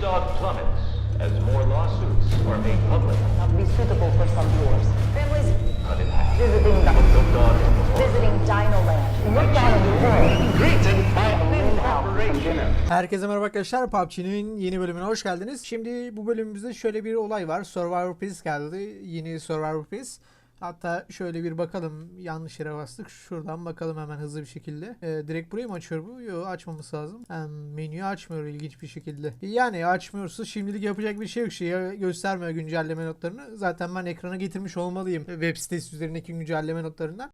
Watchdog plummets as more lawsuits are made public. Not be suitable for some viewers. Families visiting the, visiting Dino Land. Look down in the world. Greeted by. Herkese merhaba arkadaşlar. PUBG'nin yeni bölümüne hoş geldiniz. Şimdi bu bölümümüzde şöyle bir olay var. Survivor Peace geldi. Yeni Survivor Peace. Hatta şöyle bir bakalım. Yanlış yere bastık. Şuradan bakalım hemen hızlı bir şekilde. Ee, direkt burayı mı açıyor bu? Yok açmaması lazım. Hem menüyü açmıyor ilginç bir şekilde. Yani açmıyorsa şimdilik yapacak bir şey yok. Şey göstermiyor güncelleme notlarını. Zaten ben ekrana getirmiş olmalıyım. Web sitesi üzerindeki güncelleme notlarından.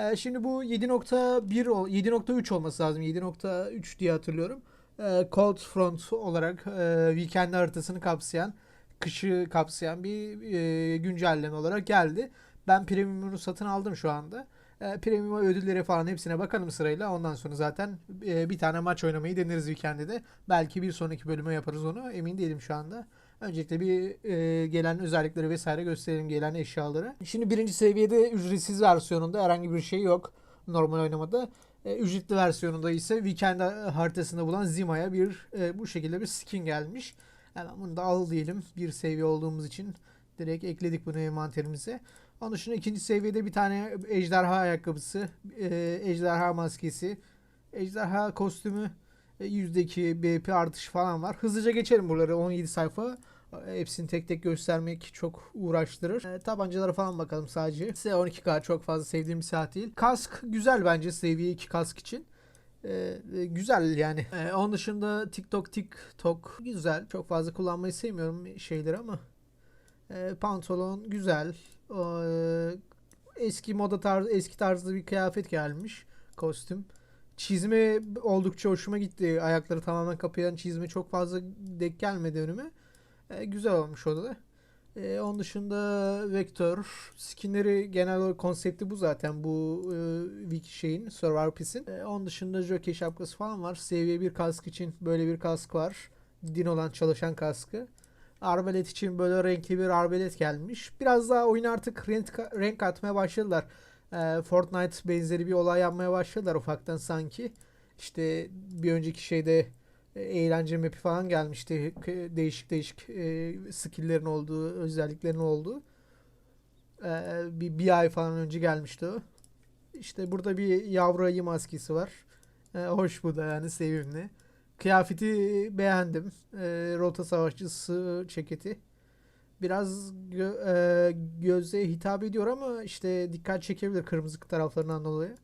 Ee, şimdi bu 7.1 ol- 7.3 olması lazım. 7.3 diye hatırlıyorum. Ee, Cold Front olarak e, weekend haritasını kapsayan, kışı kapsayan bir e, güncelleme olarak geldi. Ben premium'unu satın aldım şu anda. E, premium ödülleri falan hepsine bakalım sırayla. Ondan sonra zaten e, bir tane maç oynamayı deneriz weekend'de de. Belki bir sonraki bölüme yaparız onu. Emin değilim şu anda. Öncelikle bir e, gelen özellikleri vesaire gösterelim gelen eşyaları. Şimdi birinci seviyede ücretsiz versiyonunda herhangi bir şey yok normal oynamada. E, ücretli versiyonunda ise Weekend haritasında bulan Zima'ya bir e, bu şekilde bir skin gelmiş. Hemen bunu da al diyelim. Bir seviye olduğumuz için direkt ekledik bunu envanterimize. Onun dışında ikinci seviyede bir tane ejderha ayakkabısı, e, ejderha maskesi, ejderha kostümü, yüzdeki BP artış falan var. Hızlıca geçelim buraları 17 sayfa. E, Hepsini tek tek göstermek çok uğraştırır. E, tabancalara falan bakalım sadece. S12K çok fazla sevdiğim bir saat değil. Kask güzel bence seviye 2 kask için. E, e, güzel yani. E, onun dışında TikTok TikTok güzel. Çok fazla kullanmayı sevmiyorum şeyleri ama. E, pantolon güzel. O, e, eski moda tarzı eski tarzda bir kıyafet gelmiş. Kostüm. Çizme oldukça hoşuma gitti. Ayakları tamamen kapayan çizme çok fazla denk gelmedi önüme. E, güzel olmuş o da. E, onun dışında vektör skinleri genel olarak konsepti bu zaten bu e, şeyin Survivor Peace'in. E, onun dışında jockey şapkası falan var. Seviye bir kask için böyle bir kask var. Din olan çalışan kaskı. Arbalet için böyle renkli bir arbalet gelmiş. Biraz daha oyun artık renk, renk atmaya başladılar. E, Fortnite benzeri bir olay yapmaya başladılar ufaktan sanki. İşte bir önceki şeyde e, eğlence map'i falan gelmişti. Değişik değişik e, skill'lerin olduğu, özelliklerin olduğu. E, bir, bir ay falan önce gelmişti o. İşte burada bir yavru ayı maskesi var. E, hoş bu da yani sevimli. Kıyafeti beğendim. E, rota savaşçısı ceketi. Biraz gö- e, göze hitap ediyor ama işte dikkat çekebilir kırmızı taraflarından dolayı.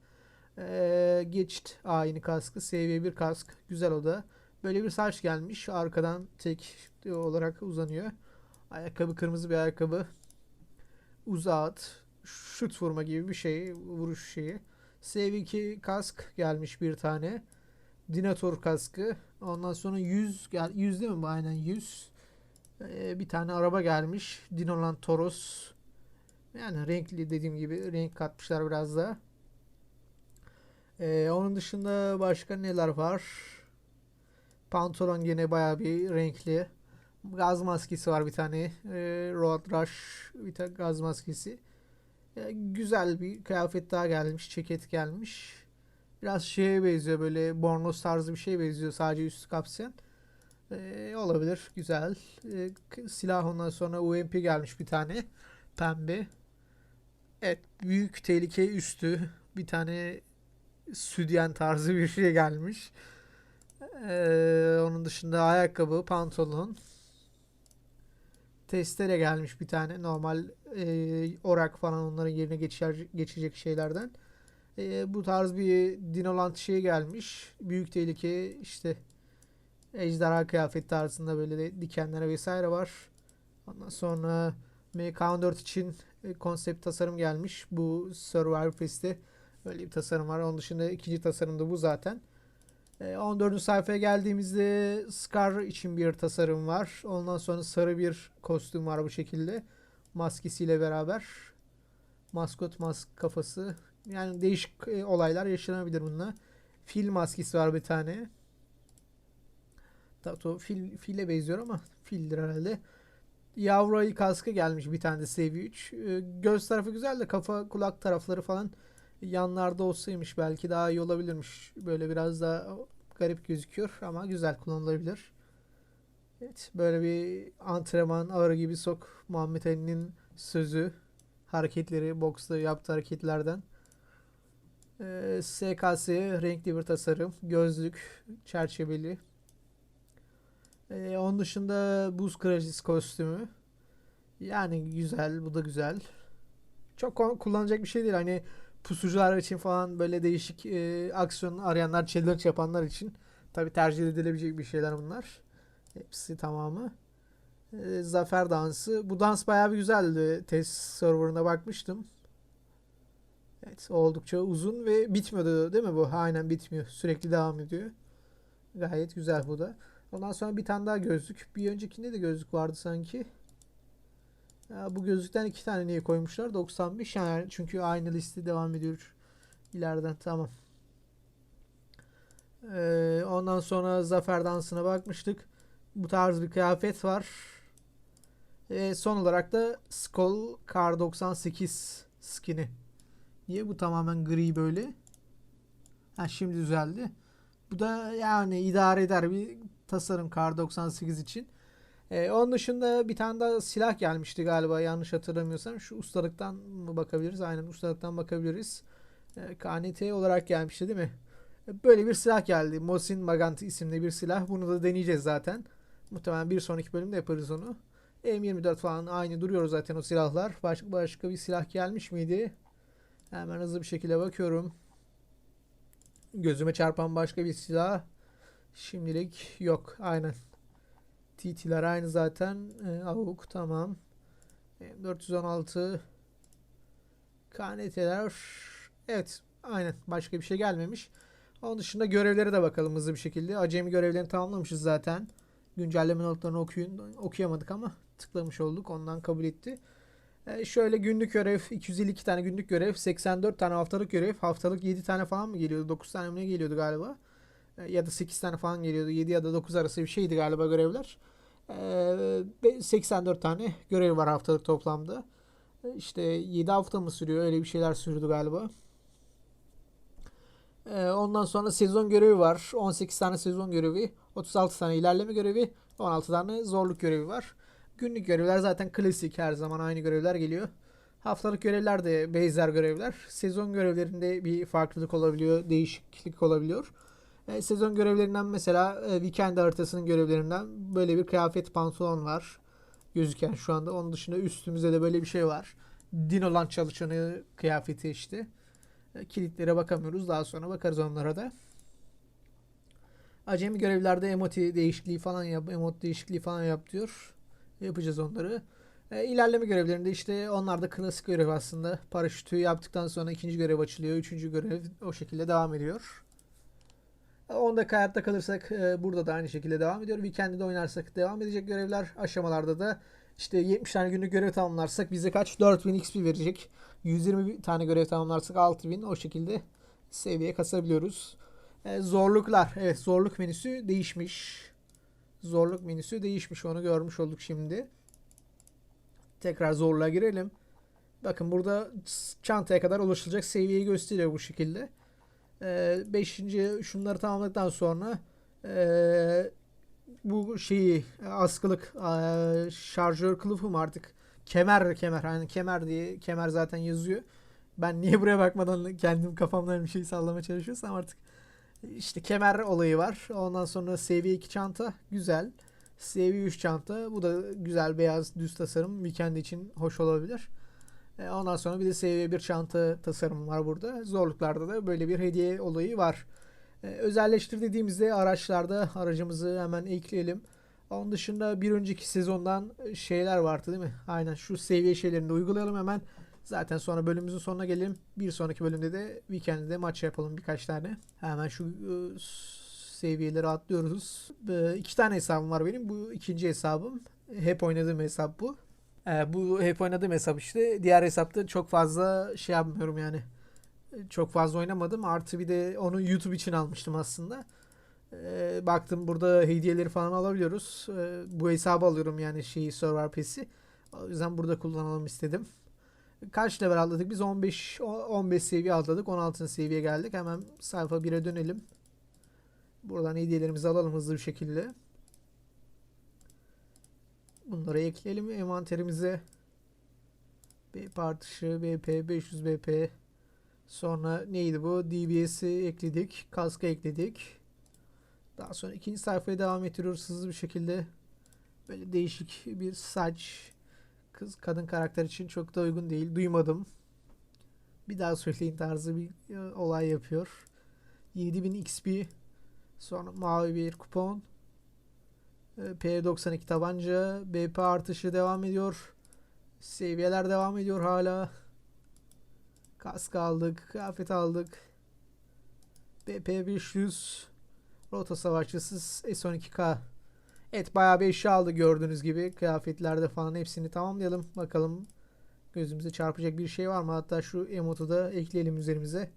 E, geçit aynı kaskı. Seviye bir kask. Güzel o da. Böyle bir saç gelmiş. Arkadan tek olarak uzanıyor. Ayakkabı kırmızı bir ayakkabı. Uzağa at. Şut vurma gibi bir şey. Vuruş şeyi. SV2 kask gelmiş bir tane. Dinator kaskı. Ondan sonra 100 gel 100 değil mi? Aynen 100. Ee, bir tane araba gelmiş. Dinoland Toros. Yani renkli dediğim gibi renk katmışlar biraz da. Ee, onun dışında başka neler var? Pantolon gene bayağı bir renkli. Gaz maskesi var bir tane. Ee, Road Rush bir tane gaz maskesi. Ee, güzel bir kıyafet daha gelmiş. Ceket gelmiş. Biraz şeye benziyor böyle bornoz tarzı bir şey benziyor sadece üstü kapsayan. Ee, olabilir. Güzel. Ee, silah ondan sonra UMP gelmiş bir tane. Pembe. Evet. Büyük tehlike üstü. Bir tane südyen tarzı bir şey gelmiş. Ee, onun dışında ayakkabı, pantolon. Testere gelmiş bir tane. Normal e, orak falan onların yerine geçer, geçecek şeylerden. E, bu tarz bir dinolant şey gelmiş. Büyük tehlike işte ejderha kıyafet tarzında böyle de dikenlere vesaire var. Ondan sonra MK14 için e, konsept tasarım gelmiş. Bu Survivor Fest'te öyle bir tasarım var. Onun dışında ikinci tasarım da bu zaten. E, 14. sayfaya geldiğimizde Scar için bir tasarım var. Ondan sonra sarı bir kostüm var bu şekilde. Maskesiyle beraber. Maskot mask kafası. Yani değişik e, olaylar yaşanabilir bununla. Fil maskesi var bir tane. Tato fil, file benziyor ama fildir herhalde. Yavru ayı kaskı gelmiş bir tane de seviye 3. E, Göz tarafı güzel de kafa kulak tarafları falan yanlarda olsaymış belki daha iyi olabilirmiş. Böyle biraz daha garip gözüküyor ama güzel kullanılabilir. Evet böyle bir antrenman ağrı gibi sok Muhammed Ali'nin sözü hareketleri boksta yaptığı hareketlerden. Ee, SKS renkli bir tasarım. Gözlük çerçeveli. Ee, onun dışında buz kırıcısı kostümü. Yani güzel. Bu da güzel. Çok kullanacak bir şey değil. Hani pusucular için falan böyle değişik e, aksiyon arayanlar, challenge yapanlar için tabi tercih edilebilecek bir şeyler bunlar. Hepsi tamamı. E, Zafer dansı. Bu dans bayağı bir güzeldi. Test serverına bakmıştım. Evet, oldukça uzun ve bitmiyordu değil mi bu? Aynen bitmiyor. Sürekli devam ediyor. Gayet güzel bu da. Ondan sonra bir tane daha gözlük. Bir öncekinde de gözlük vardı sanki. Ya bu gözlükten iki tane niye koymuşlar? 95 yani çünkü aynı liste devam ediyor ileriden tamam. Ee, ondan sonra Zafer Dansı'na bakmıştık. Bu tarz bir kıyafet var. Ee, son olarak da Skull Kar 98 skin'i. Niye bu tamamen gri böyle? Ha şimdi düzeldi. Bu da yani idare eder bir tasarım Kar 98 için. Ee, onun dışında bir tane daha silah gelmişti galiba yanlış hatırlamıyorsam. Şu ustalıktan mı bakabiliriz? Aynen ustalıktan bakabiliriz. Ee, KNT olarak gelmişti değil mi? Ee, Böyle bir silah geldi. Mosin Magant isimli bir silah. Bunu da deneyeceğiz zaten. Muhtemelen bir sonraki bölümde yaparız onu. M24 falan aynı duruyor zaten o silahlar. Başka, başka bir silah gelmiş miydi? Hemen hızlı bir şekilde bakıyorum. Gözüme çarpan başka bir silah şimdilik yok. Aynen. TT'ler aynı zaten. E, AUK tamam. E, 416 KNT'ler evet aynen başka bir şey gelmemiş. Onun dışında görevlere de bakalım hızlı bir şekilde. Acemi görevlerini tamamlamışız zaten. Güncelleme notlarını okuyun, okuyamadık ama tıklamış olduk. Ondan kabul etti. E, şöyle günlük görev 252 tane günlük görev 84 tane haftalık görev haftalık 7 tane falan mı geliyordu 9 tane mi geliyordu galiba ya da 8 tane falan geliyordu 7 ya da 9 arası bir şeydi galiba görevler ee, ve 84 tane görev var haftalık toplamda. Ee, İşte 7 hafta mı sürüyor? Öyle bir şeyler sürdü galiba. Ondan sonra sezon görevi var. 18 tane sezon görevi, 36 tane ilerleme görevi, 16 tane zorluk görevi var. Günlük görevler zaten klasik her zaman aynı görevler geliyor. Haftalık görevler de benzer görevler. Sezon görevlerinde bir farklılık olabiliyor, değişiklik olabiliyor. E, sezon görevlerinden mesela e, Weekend haritasının görevlerinden böyle bir kıyafet pantolon var. Gözüken şu anda. Onun dışında üstümüzde de böyle bir şey var. Dinoland çalışanı kıyafeti işte. E, kilitlere bakamıyoruz. Daha sonra bakarız onlara da. Acemi görevlerde emoti değişikliği falan yap, emot değişikliği falan yap diyor. Yapacağız onları. E, ilerleme görevlerinde işte onlar da klasik görev aslında. Paraşütü yaptıktan sonra ikinci görev açılıyor. Üçüncü görev o şekilde devam ediyor. 10 dakika hayatta kalırsak e, burada da aynı şekilde devam ediyor. Weekend'de de oynarsak devam edecek görevler. Aşamalarda da işte 70 tane günlük görev tamamlarsak bize kaç? 4000 XP verecek. 120 tane görev tamamlarsak 6000 o şekilde seviye kasabiliyoruz. E, zorluklar. Evet zorluk menüsü değişmiş. Zorluk menüsü değişmiş. Onu görmüş olduk şimdi. Tekrar zorluğa girelim. Bakın burada çantaya kadar ulaşılacak seviyeyi gösteriyor bu şekilde. 5. şunları tamamladıktan sonra e, bu şeyi askılık e, şarjör kılıfı artık kemer kemer hani kemer diye kemer zaten yazıyor. Ben niye buraya bakmadan kendim kafamdan bir şey sallama çalışıyorsam artık işte kemer olayı var. Ondan sonra seviye 2 çanta güzel. Seviye 3 çanta bu da güzel beyaz düz tasarım weekend için hoş olabilir. E, Ondan sonra bir de seviye 1 çanta tasarımı var burada. Zorluklarda da böyle bir hediye olayı var. E, Özelleştir dediğimizde araçlarda aracımızı hemen ekleyelim. Onun dışında bir önceki sezondan şeyler vardı değil mi? Aynen şu seviye şeylerini uygulayalım hemen. Zaten sonra bölümümüzün sonuna gelelim. Bir sonraki bölümde de weekend'de maç yapalım birkaç tane. Hemen şu e, seviyeleri atlıyoruz. E, iki tane hesabım var benim. Bu ikinci hesabım. Hep oynadığım hesap bu. E, bu hep oynadığım hesap işte. Diğer hesapta çok fazla şey yapmıyorum yani. E, Çok fazla oynamadım. Artı bir de onu YouTube için almıştım aslında. E, baktım burada hediyeleri falan alabiliyoruz. E, bu hesabı alıyorum yani şeyi Server Pass'i. O yüzden burada kullanalım istedim. Kaç level atladık? Biz 15 o- 15 seviye atladık. 16. seviyeye geldik. Hemen sayfa 1'e dönelim. Buradan hediyelerimizi alalım hızlı bir şekilde. Bunları ekleyelim envanterimize. BP artışı, BP, 500 BP. Sonra neydi bu? DBS'i ekledik. Kaskı ekledik. Daha sonra ikinci sayfaya devam ettiriyoruz hızlı bir şekilde. Böyle değişik bir saç. Kız kadın karakter için çok da uygun değil. Duymadım. Bir daha söyleyin tarzı bir e, olay yapıyor. 7000 XP. Sonra mavi bir kupon. E, P92 tabanca. BP artışı devam ediyor. Seviyeler devam ediyor hala. Kask aldık. Kıyafet aldık. BP 500. Rota savaşçısı S12K. Evet bayağı bir eşya aldı gördüğünüz gibi. Kıyafetlerde falan hepsini tamamlayalım. Bakalım gözümüze çarpacak bir şey var mı? Hatta şu emotu da ekleyelim üzerimize.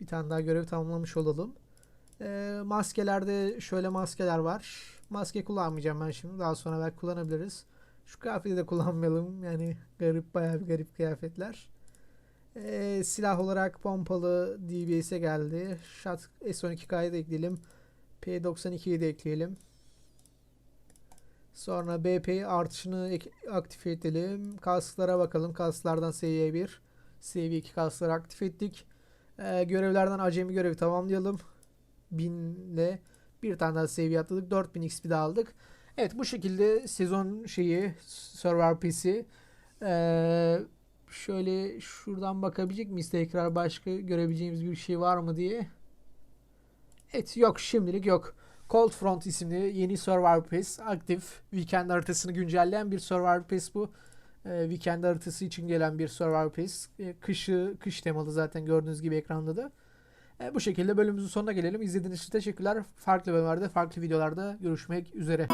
Bir tane daha görev tamamlamış olalım. Ee, maskelerde şöyle maskeler var. Maske kullanmayacağım ben şimdi. Daha sonra belki kullanabiliriz. Şu kıyafeti de kullanmayalım. Yani garip bayağı bir garip kıyafetler. Ee, silah olarak pompalı DBS'e geldi. Shot S12K'yı da ekleyelim. P92'yi de ekleyelim. Sonra BP artışını aktif edelim. Kasklara bakalım. Kasklardan seviye 1. Seviye 2 kaskları aktif ettik. Ee, görevlerden acemi görevi tamamlayalım. 1000 ile bir tane daha seviye atladık. 4000 XP de aldık. Evet bu şekilde sezon şeyi Server PC. Ee, şöyle şuradan bakabilecek miyiz tekrar başka görebileceğimiz bir şey var mı diye. Evet yok şimdilik yok. Cold Front isimli yeni Survivor Pass aktif. Weekend haritasını güncelleyen bir Survivor Pass bu. Ee, weekend haritası için gelen bir Survivor Pass. Ee, kışı, kış temalı zaten gördüğünüz gibi ekranda da. Ee, bu şekilde bölümümüzün sonuna gelelim. İzlediğiniz için teşekkürler. Farklı bölümlerde, farklı videolarda görüşmek üzere.